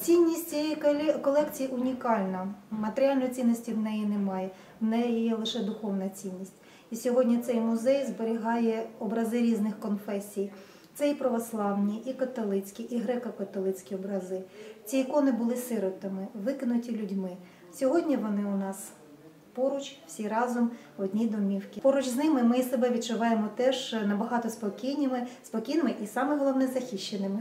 Цінність цієї коле- колекції унікальна. Матеріальної цінності в неї немає, в неї є лише духовна цінність. І сьогодні цей музей зберігає образи різних конфесій. Це і православні, і католицькі, і греко-католицькі образи. Ці ікони були сиротами, викинуті людьми. Сьогодні вони у нас поруч, всі разом в одній домівці. Поруч з ними ми себе відчуваємо теж набагато спокійними, спокійними і саме головне захищеними.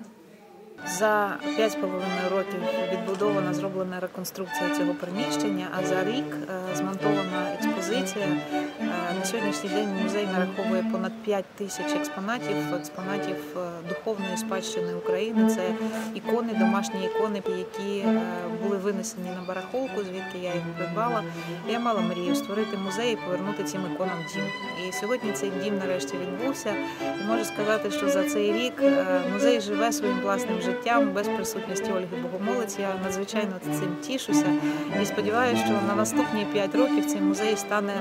За 5,5 років відбудована зроблена реконструкція цього приміщення, а за рік е, змонтована експозиція. На сьогоднішній день музей нараховує понад 5 тисяч експонатів, експонатів е, духовної спадщини України. Це ікони, домашні ікони, які е, були винесені на барахолку, звідки я їх придбала. Я мала мрію створити музей і повернути цим іконам дім. І сьогодні цей дім нарешті відбувся. І можу сказати, що за цей рік е, музей живе своїм власним життям без присутності Ольги Богомолець. Я надзвичайно цим тішуся і сподіваюся, що на наступні 5 років цей музей стане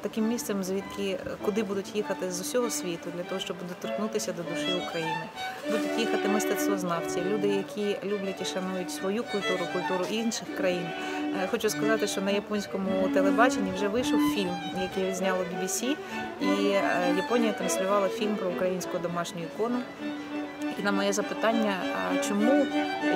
таким місцем, звідки куди будуть їхати з усього світу для того, щоб доторкнутися до душі України. Будуть їхати мистецтвознавці, люди, які люблять і шанують свою культуру, культуру інших країн. Е, Хочу сказати, що на японському телебаченні вже вийшов фільм, який зняло BBC, і е, Японія транслювала фільм про українську домашню ікону. І на моє запитання, чому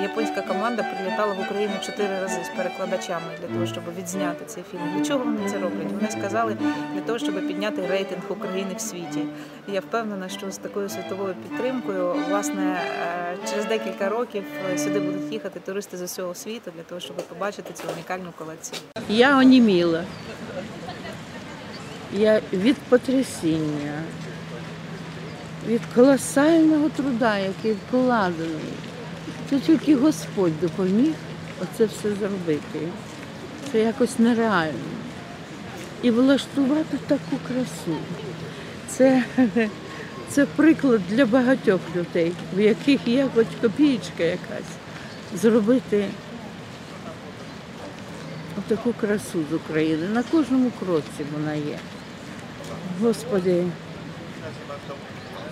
японська команда прилітала в Україну чотири рази з перекладачами для того, щоб відзняти цей фільм. Для чого вони це роблять? Вони сказали для того, щоб підняти рейтинг України в світі. І я впевнена, що з такою світовою підтримкою, власне, е, через декілька років сюди будуть їхати туристи з усього світу для того, щоб побачити цю унікальну колекцію. Я оніміла. Я від потрясіння, від колосального труда, який вкладений. Це тільки Господь допоміг оце все зробити. Це якось нереально. І влаштувати таку красу. Це, це приклад для багатьох людей, в яких є хоч копієчка якась. Зробити таку красу з України. На кожному кроці вона є. Господи,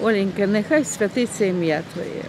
Оленька, нехай святиться ім'я Твоє.